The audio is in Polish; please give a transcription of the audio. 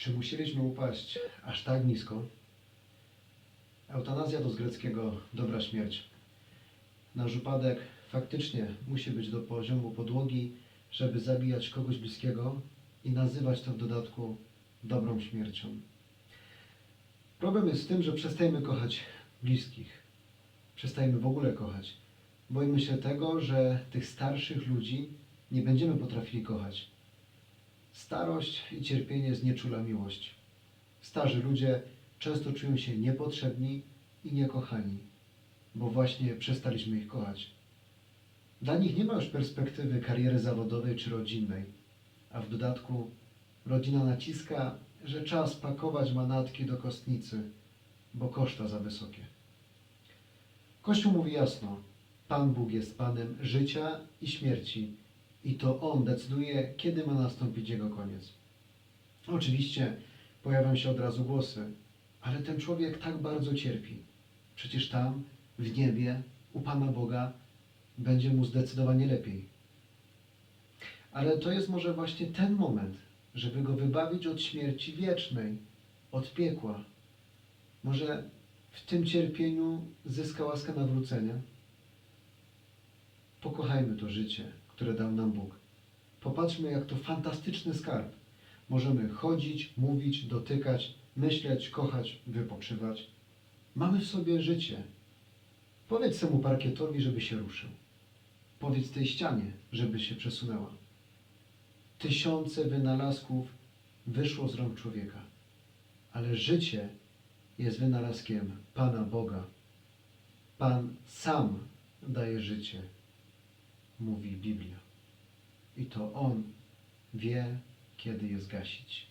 Czy musieliśmy upaść aż tak nisko? Eutanazja to z greckiego dobra śmierć. Nasz upadek faktycznie musi być do poziomu podłogi, żeby zabijać kogoś bliskiego i nazywać to w dodatku dobrą śmiercią. Problem jest w tym, że przestajemy kochać bliskich. Przestajemy w ogóle kochać. Boimy się tego, że tych starszych ludzi nie będziemy potrafili kochać. Starość i cierpienie znieczula miłość. Starzy ludzie często czują się niepotrzebni i niekochani, bo właśnie przestaliśmy ich kochać. Dla nich nie ma już perspektywy kariery zawodowej czy rodzinnej, a w dodatku rodzina naciska, że trzeba spakować manatki do kostnicy, bo koszta za wysokie. Kościół mówi jasno: Pan Bóg jest Panem życia i śmierci, i to On decyduje, kiedy ma nastąpić Jego koniec. Oczywiście pojawią się od razu głosy, ale ten człowiek tak bardzo cierpi. Przecież tam, w niebie, u Pana Boga, będzie mu zdecydowanie lepiej. Ale to jest może właśnie ten moment, żeby go wybawić od śmierci wiecznej, od piekła. Może w tym cierpieniu zyska łaskę nawrócenia? Pokochajmy to życie, które dał nam Bóg. Popatrzmy, jak to fantastyczny skarb. Możemy chodzić, mówić, dotykać, myśleć, kochać, wypoczywać. Mamy w sobie życie. Powiedz temu parkietowi, żeby się ruszył. Powiedz tej ścianie, żeby się przesunęła. Tysiące wynalazków wyszło z rąk człowieka, ale życie jest wynalazkiem Pana Boga. Pan sam daje życie, mówi Biblia. I to On wie, kiedy je zgasić.